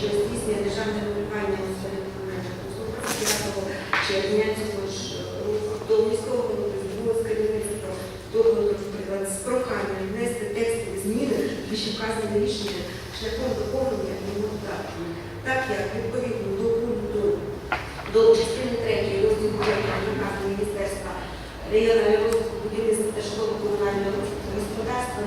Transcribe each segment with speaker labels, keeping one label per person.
Speaker 1: що здійснює державне регулювання у сфері комунальних послуг 5 червня цього ж е, до міського голови з керівництва договору з проханням внести текстові зміни більше вказані рішення шляхом доповнення і додатку, так як відповідно до пункту до частини 3 розділу Міністерства регіонального розвитку будівництва та житлово-комунального господарства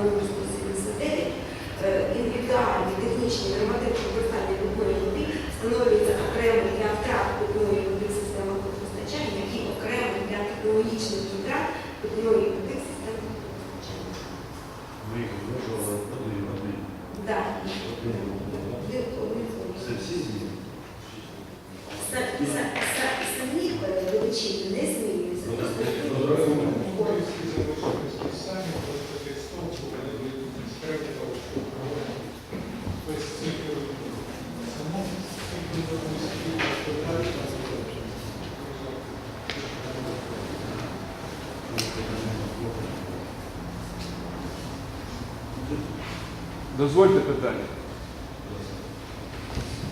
Speaker 2: Дозвольте питання.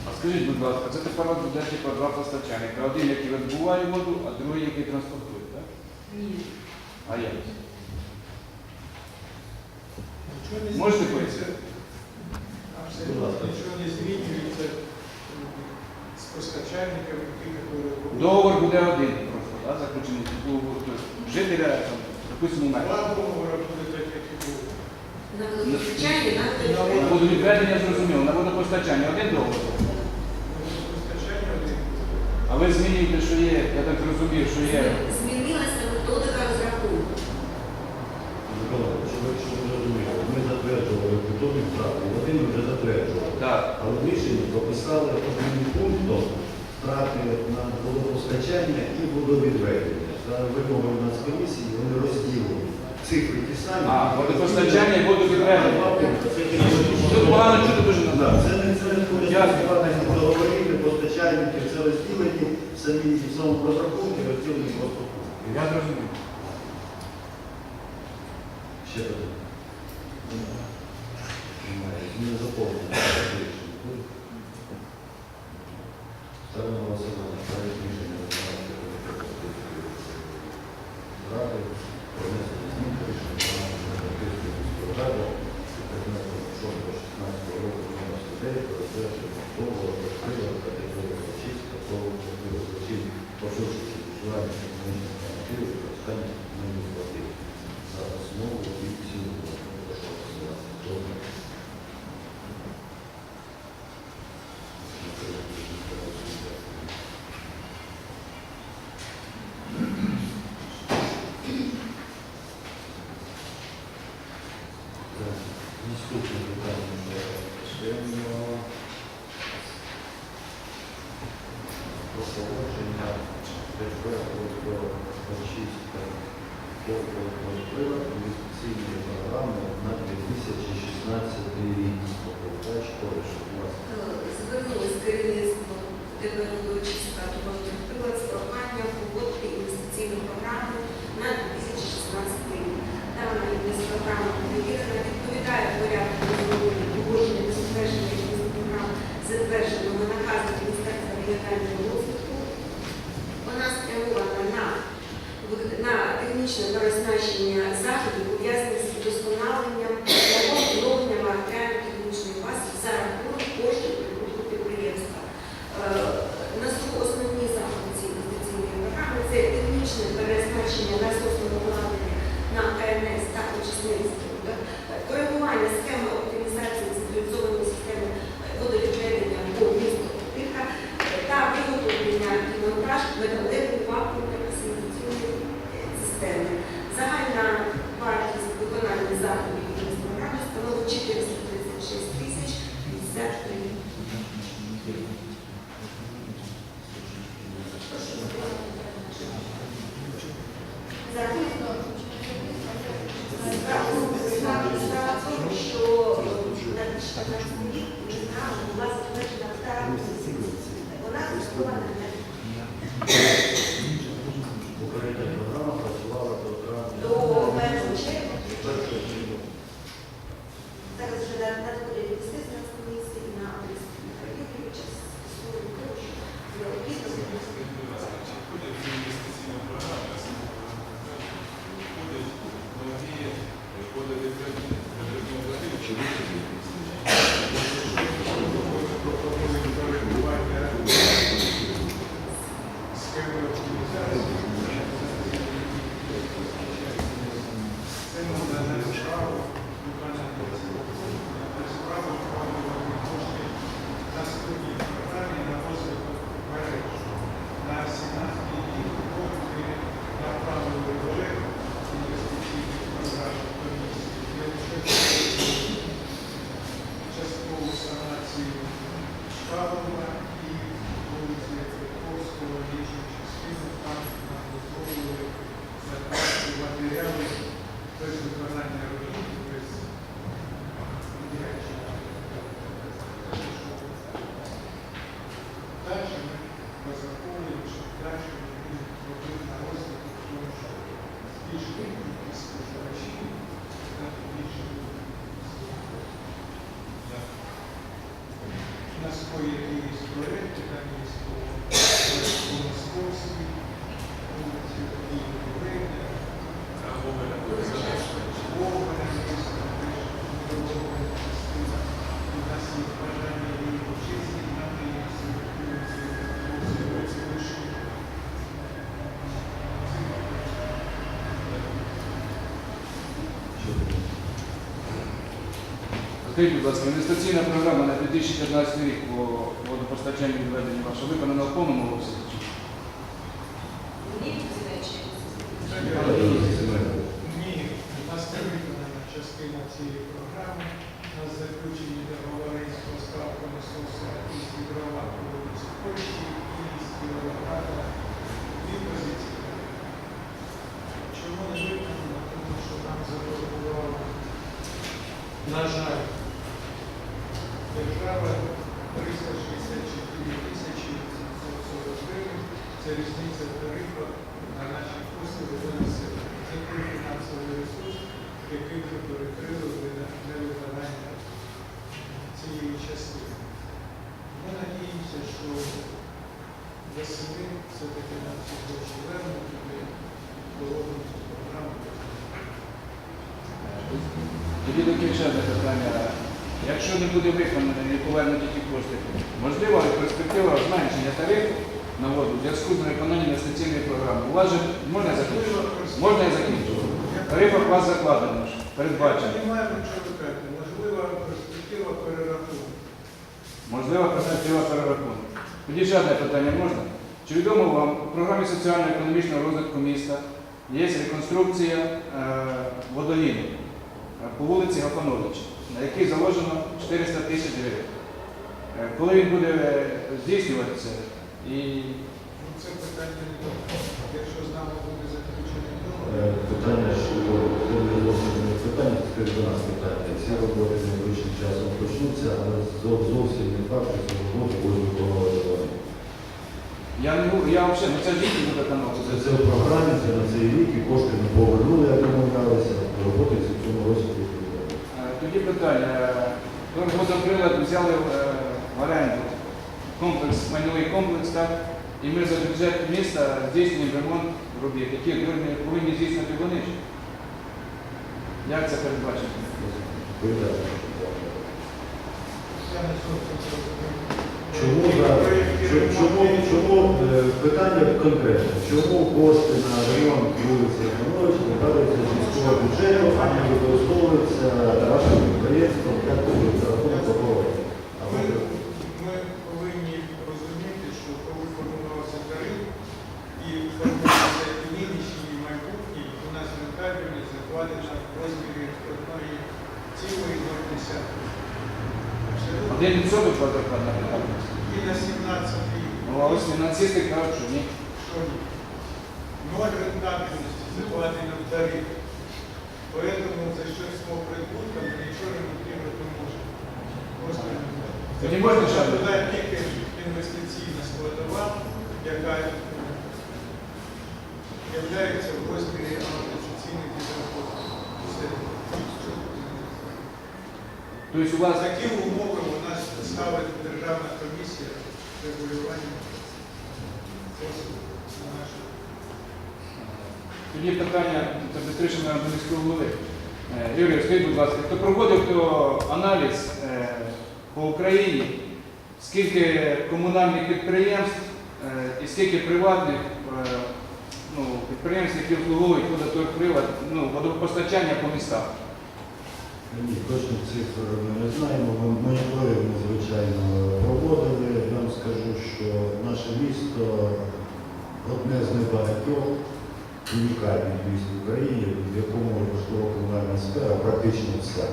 Speaker 2: А скажіть, будь ласка, це тепер для типу, два постачальника. Один, який відбуває воду, а другий, який транспортує. А ви змінюєте, що є, я так зрозумів, що є.
Speaker 1: Змінилася методика розрахунку.
Speaker 3: щоб ви щоб ви ми затверджували культурні втрати, вони вже затверджували.
Speaker 2: Так.
Speaker 3: А в рішенні прописали одним пунктом втрати на водопостачання і водовідведення. За вимогою Нацкомісії вони розділені. Цифри ті самі.
Speaker 2: А, водопостачання і водовідведення.
Speaker 3: Це
Speaker 2: погано чути дуже.
Speaker 3: Да, Це не це не договорів звичайники, це розділені, самі самопрозрахунки, розділені просто.
Speaker 2: Я зрозумів.
Speaker 3: Ще питання. Немає, не заповнено.
Speaker 2: Скажіть, будь ласка, інвестиційна програма на 2014 рік по водопостачанню і відведенню ваша виконана в повному обсязі? ні?
Speaker 4: Нас не виконана частина цієї програми. У нас заключені договори з поставкою насоса із вулиці Польщі і з дві позиції. Чому не виконано? Тому що нам запропонувала, на жаль, Це різниця тарифа на наші послуги винесе такий фінансовий ресурс, який ми перекрили на- невиконання цієї частини. Ми надіємося, що восени все-таки нам ці гроші вернуть і ми доводимо цю програму.
Speaker 2: Тоді ще одне питання. Якщо не буде виконано і повернуті ті кошти, можливо перспектива зменшення тарифу на воду в зв'язку з невиконанням інвестиційної програми. У вас же можна я закінчу? Можна я закінчу? Тариф у вас закладено передбачено.
Speaker 4: Не маємо нічого викати. Можлива перспектива перерахунку.
Speaker 2: Можливо, перспектива перерахунку. Тоді ще одне питання можна? Чи відомо вам в програмі соціально-економічного розвитку міста є реконструкція е, водоліну е, по вулиці Гапановича, на якій заложено 400 тисяч гривень? Е, Коли він буде е, здійснюватися і
Speaker 4: Ну, Це питання не. Якщо з нами буде заключений
Speaker 3: Е,
Speaker 4: договір,
Speaker 3: Питання, що це не питання, скоріше до нас питання. Ці роботи найближчим часом почнуться, але зовсім не факт, що цю роботу будуть виконувати вони.
Speaker 2: я не говорю, я взагалі, це ж їхні водоканал.
Speaker 3: Це, це в програмі, це на цей рік, і кошти не повернули, як домовлялися, роботи в цьому році будуть виконувати.
Speaker 2: Е, Тоді питання. Взяли е, в оренду комплекс, майновий комплекс, так? І ми за бюджет міста здійснюємо ремонт робіт, які повинні, здійснити вони. Як це
Speaker 4: це розумію.
Speaker 3: Чому, чому, чому, е, питання конкретне? Чому кошти на ремонт вулиці Івановича викладаються з міського бюджету, а не використовуються вашим підприємством як рахунок
Speaker 4: 9 соток квадратних метрів. І на 17.
Speaker 2: Ну, а ось фінансисти кажуть, що ні.
Speaker 4: Що ні? Ноль рентабельності закладено в тариф. Поэтому за щось мог прибутка ми нічого ремонтувати не можемо. Просто не
Speaker 2: ну, можна.
Speaker 4: Туди тільки інвестиційна складова, яка е, являється в розмірі амортизаційних дітей
Speaker 2: Тобто у вас
Speaker 4: такі умови ставить Державна комісія регулювання на
Speaker 2: тоді питання це до міського голови. Юрій, скажіть, будь ласка, хто проводив то аналіз е, по Україні, скільки комунальних підприємств е, і скільки приватних е, ну, підприємств, які обслуговують ну, водопостачання по містах?
Speaker 3: Ні, точно цифр ми не знаємо. Ми моніторинг, ми, звичайно, проводили. Я вам скажу, що наше місто одне з небагатьох унікальних міст в Україні, в якому житлово комунальна сфера практично вся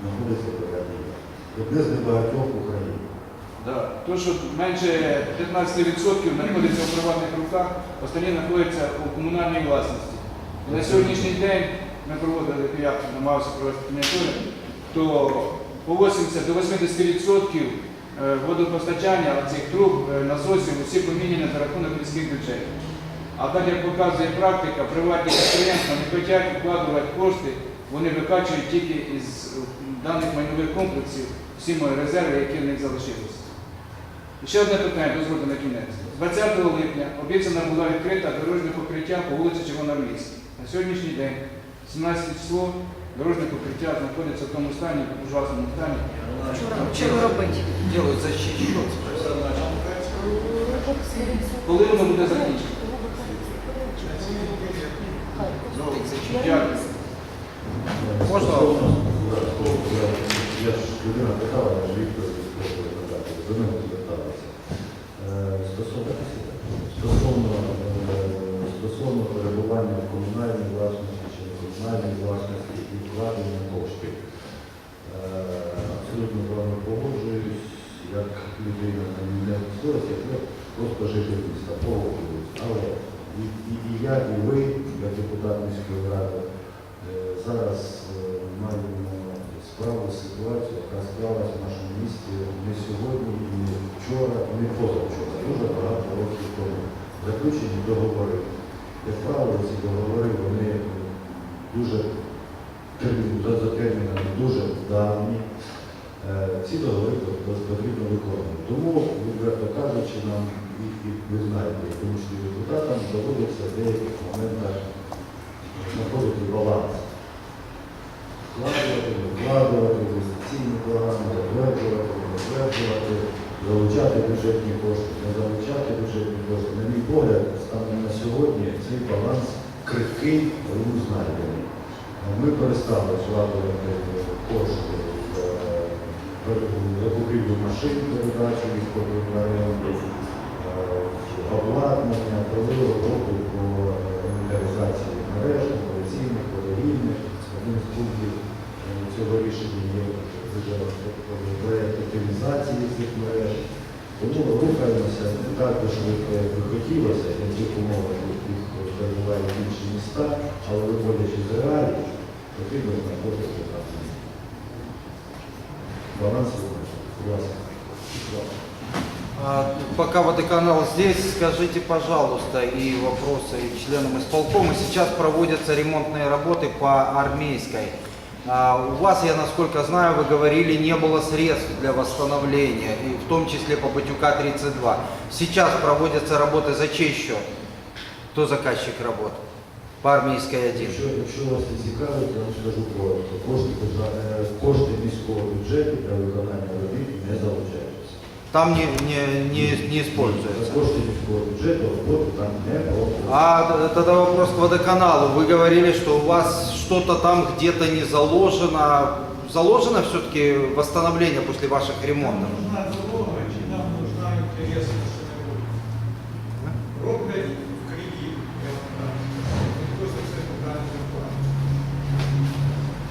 Speaker 3: знаходиться в Україні. Одне з небагатьох в.
Speaker 2: Да. То, що менше 15% знаходиться у приватних руках, останні знаходяться у комунальній власності. На сьогоднішній день ми проводили, я намагався провести моніторинг, то по 80 до 80% е, водопостачання цих труб е, насосів усі поміняні за рахунок міських бюджетів. А так як показує практика, приватні підприємства не хочуть вкладувати кошти, вони викачують тільки із даних майнових комплексів всі мої резерви, які в них залишилися. Ще одне питання, дозвольте на кінець. 20 липня обіцяна була відкрита дорожнє покриття по вулиці Червоноармійській. На сьогоднішній день, 17 число, дорожнє покриття знаходиться в тому стані, в ужасному стані.
Speaker 5: Що робити?
Speaker 6: Делают за чей счет?
Speaker 2: Коли воно буде закінчено? Дякую.
Speaker 6: Можна?
Speaker 3: Я ж людина питала, надати. За. Е, Стосовно, стосовно, не власності і вкладення коштів. Е, Абсолютно з вами погоджуюсь, як людина не обстоїть, я просто житель міста погоджуюсь. Але і, і, і я, і ви, як депутат міської ради, е, зараз е, маємо справу з ситуацією, яка склалася в нашому місті не сьогодні, не вчора, не позавчора, дуже багато років тому. Заключені договори. Як правило, ці договори вони дуже за, дуже давні. Е, Ці договори потрібно виконувати. Тому, відверто кажучи, нам, ви знаєте, тому числі депутатам, доводиться в деяких моментах знаходити баланс. Вкладувати, вкладувати, інвестиційні програми, затверджувати, затверджувати, залучати бюджетні кошти, не залучати бюджетні кошти. На мій погляд, станом на сьогодні цей баланс крихкий, він знайдений. Ми перестали вкладувати кошти е, закупівлю машин, передачу їх в оренду, е, обладнання, провели роботу по інвентаризації мереж, операційних, водогінних. Одним з пунктів е, цього рішення є проєкт оптимізації цих мереж. Тому рухаємося не так швидко, як би хотілося, і в перебувають інші міста, але виходячи з реалій, потрібно знаходити там баланс. Будь ласка.
Speaker 6: А, Пока водоканал здесь, скажите, пожалуйста, и вопросы членам исполкома. Сейчас проводятся ремонтные работы по армейской. А, У вас, я насколько знаю, вы говорили, не было средств для восстановления, и в том числе по Батюка 32. Сейчас проводятся работы за чей счет? Кто заказчик работ? По армейской 1.
Speaker 3: Якщо, якщо вас не цікавить, я вам скажу коротко. Кошти, держа- е, кошти міського бюджету для виконання робіт не залучаються.
Speaker 6: Там не, не, не, не
Speaker 3: За
Speaker 6: используется.
Speaker 3: кошти міського бюджету роботи там не проводиться.
Speaker 6: А т- тогда вопрос к водоканалу. Вы говорили, что у вас что-то там где-то не заложено. Заложено все-таки восстановление после ваших
Speaker 4: Нам
Speaker 6: ремонтов?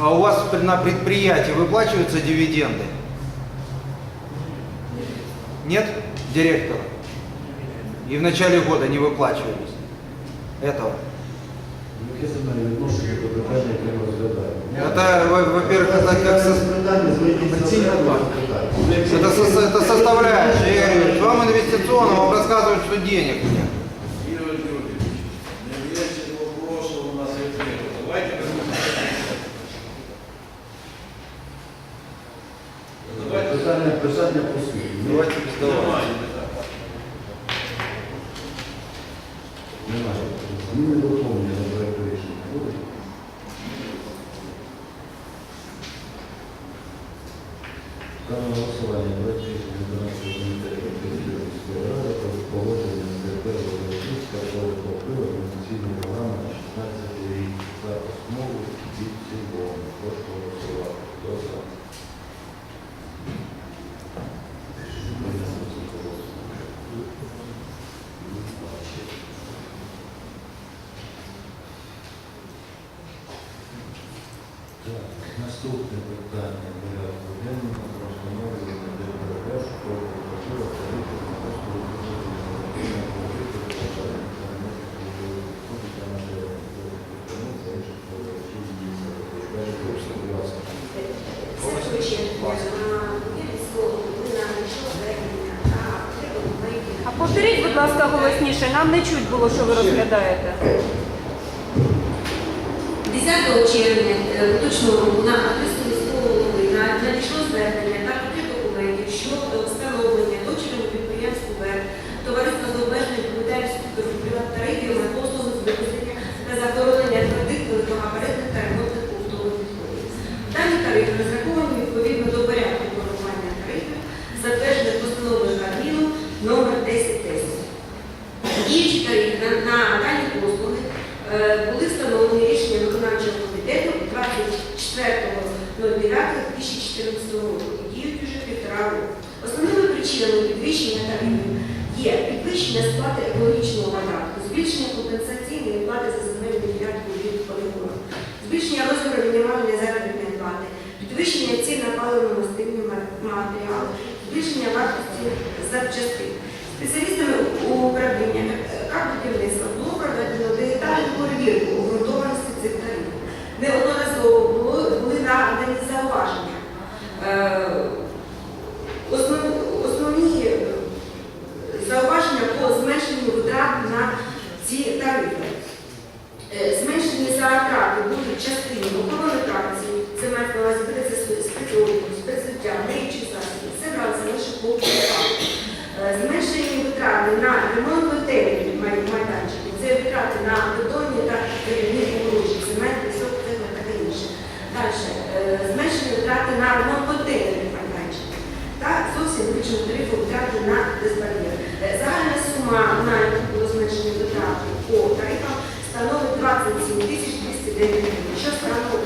Speaker 6: А у вас при- на предприятии выплачиваются дивиденды? Нет? Директора? И в начале года не выплачивались? Этого?
Speaker 3: Яке земельне відношення до питання, яке ми розглядаємо?
Speaker 6: Это, во- во-первых, это как со-
Speaker 3: питання, зверніть на мене,
Speaker 6: Это, со- это составляющая, Игорь Юрьевич. Вам инвестиционно, вам рассказывают, что денег нет.
Speaker 3: Зміни доповнення до проекту рішення
Speaker 5: Повторіть, будь ласка, голосніше, нам не чуть було, що ви розглядаєте.
Speaker 1: 10 червня е, поточного року на адресу міського надійшло звернення збільшення сплати екологічного податку, збільшення компенсаційної плати за земельні ділянки від полігону, збільшення розміру мінімальної заробітної плати, підвищення цін на паливно-мастильні матеріали, збільшення вартості запчастин. Спеціалістами управління е, будівництва було проведено детальну перевірку обґрунтованості цих тарифів. Неодноразово були надані зауваження. Е, Що
Speaker 7: саме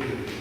Speaker 7: Thank you.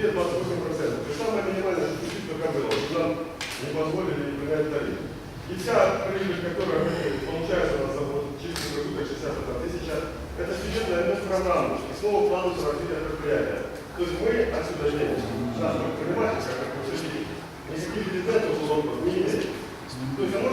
Speaker 7: Где 28%? И самое минимальное, что чисто было, что нам не позволили не принять тариф. И вся прибыль, которая получается у нас за вот, чистый продукт 61 тысяча, это бюджетная программа, снова плану развития предприятия. То есть мы отсюда не наш предприниматель, как мы пришли, никаких результатов условно не имеет. То есть оно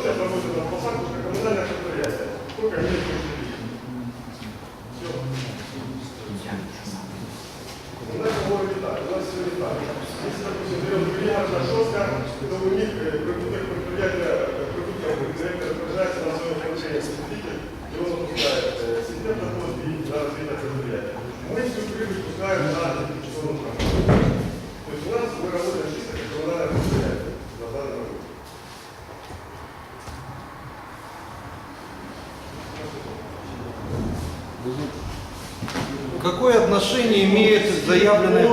Speaker 6: Какое отношение имеет заявленное...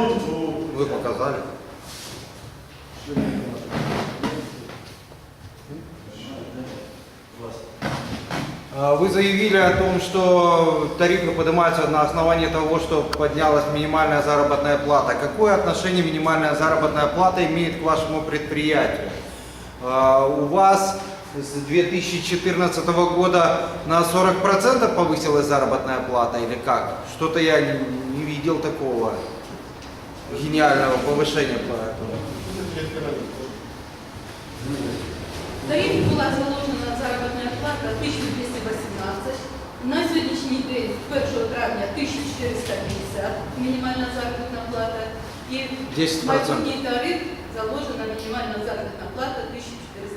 Speaker 6: Вы показали. А вы заявили о том, что тарифы поднимаются на основании того, что поднялась минимальная заработная плата. Какое отношение минимальная заработная плата имеет к вашему предприятию? А у вас с 2014 года на 40% повысилась заработная плата или как? Что-то я не, не видел такого гениального повышения
Speaker 8: поэтому. Тарифе была заложена заработная плата 1218, на сегодняшний день, 1 травня, 1450 минимальная заработная плата і майбутній тариф заложена минимальная заработная плата 1450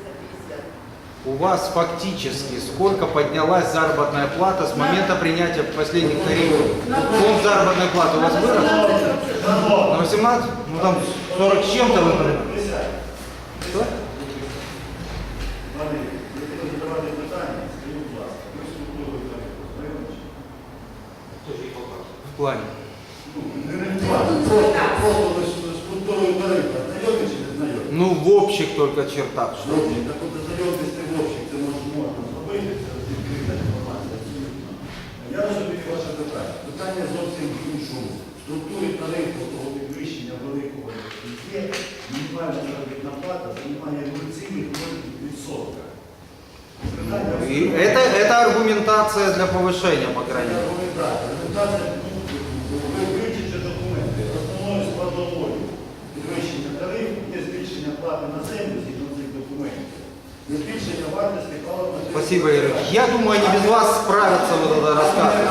Speaker 6: у вас фактически сколько поднялась заработная плата с момента принятия последних тарифов? Фонд заработной платы у вас вырос? На 18? Ну там 40 с чем-то вы Что?
Speaker 3: В
Speaker 6: плане.
Speaker 3: Ну,
Speaker 6: в общих только чертах. Что?
Speaker 3: питання. Питання зовсім в іншому. В структурі тарифу того підвищення великого є мінімальна заробітна плата займає 0,0%. Питання в
Speaker 6: И это, это аргументация для повышения, по крайней мере.
Speaker 3: Результати ви вивчите документи. Основною складовою підвищення тарифів є збільшення плати на землю згідно цих документів. І збільшення вартості паливно
Speaker 6: Спасибо, Игорь. Я думаю, они без вас справятся вот это рассказывать.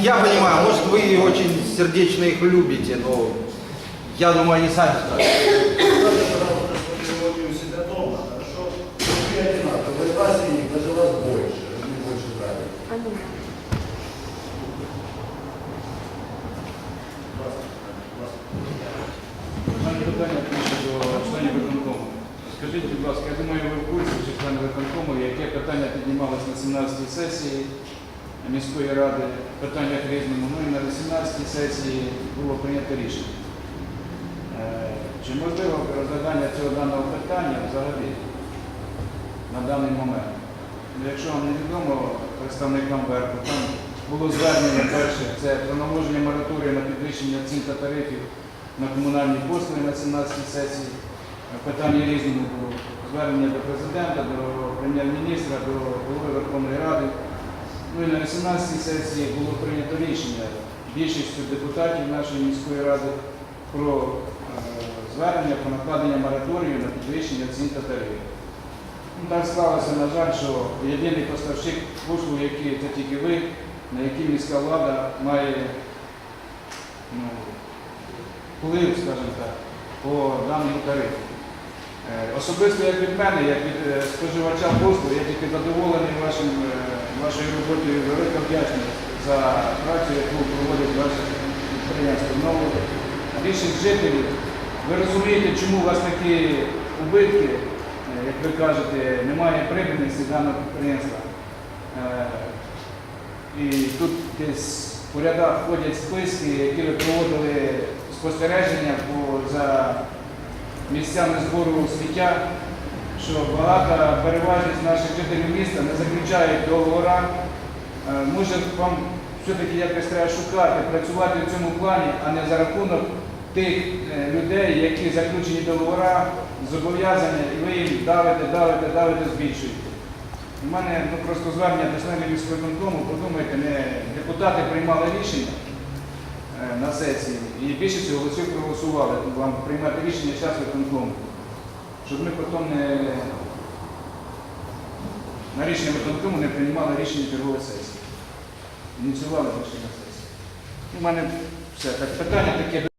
Speaker 6: Я понимаю, может вы очень сердечно их любите, но я думаю, они сами справятся.
Speaker 2: Виконкому, яке питання піднімалось на 17-й сесії міської ради, питання к різному. Ну і на 18-й сесії було прийнято рішення. Е, Чи можливо розглядання цього даного питання взагалі на даний момент? Ну, Якщо вам не відомо представникам ВЕРПу, там було звернення перше, це про наложення мораторію на підвищення цін та тарифів на комунальні послуги на 17-й сесії. Питання різними було. Звернення до президента, до прем'єр-міністра, до голови Верховної Ради. Ну і на 18-й сесії було прийнято рішення більшістю депутатів нашої міської ради про е, звернення про накладення мораторію на підвищення цін та тарифів. Ну, так склалося, на жаль, що єдиний поставщик послуг, який це тільки ви, на який міська влада має ну, вплив, скажімо так, по даному тарифу. Е, Особисто як від мене, як від е, споживача послуг, я тільки задоволений вашим, е, вашою роботою, велика вдячність за працю, яку проводить ваше підприємство. Ну, більшість жителів, ви розумієте, чому у вас такі убитки, як ви кажете, немає прибильності даного підприємства. І тут десь по рядах ходять списки, які ви проводили спостереження по, за місцями збору сміття, що багата переважність наших жителів міста не заключають договора. Може вам все-таки якось треба шукати, працювати в цьому плані, а не за рахунок тих е, людей, які заключені договора, зобов'язані, і ви їм давите, давите, давите, збільшуєте. У мене ну, просто звернення до членів міського виконкому, подумайте, не депутати приймали рішення на сесії і більшість голосів проголосували вам приймати рішення час виконкому, щоб ми потім не на рішення виконкому не приймали рішення чергової сесії. Ініціювали рішення сесії. У мене все. Так, питання таке.